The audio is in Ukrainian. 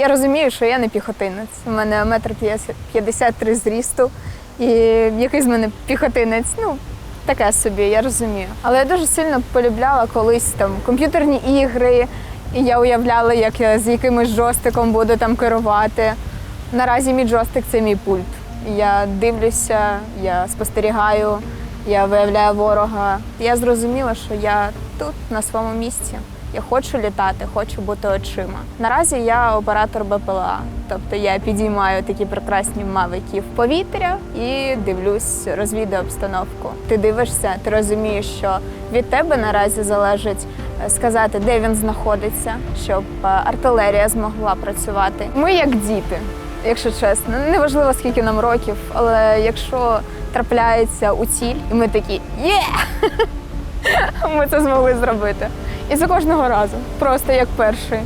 Я розумію, що я не піхотинець. У мене метр п'ятдесят- 53 зрісту, і який з мене піхотинець, ну таке собі, я розумію. Але я дуже сильно полюбляла колись там комп'ютерні ігри, і я уявляла, як я з якимось джойстиком буду там керувати. Наразі мій джойстик це мій пульт. Я дивлюся, я спостерігаю, я виявляю ворога. Я зрозуміла, що я тут на своєму місці. Я хочу літати, хочу бути очима. Наразі я оператор БПЛА, тобто я підіймаю такі прекрасні мавики в повітря і дивлюсь, розвідую обстановку. Ти дивишся, ти розумієш, що від тебе наразі залежить е, сказати, де він знаходиться, щоб е, артилерія змогла працювати. Ми як діти, якщо чесно, неважливо скільки нам років, але якщо трапляється у ціль, і ми такі є! Ми це змогли зробити. І за кожного разу, просто як перший.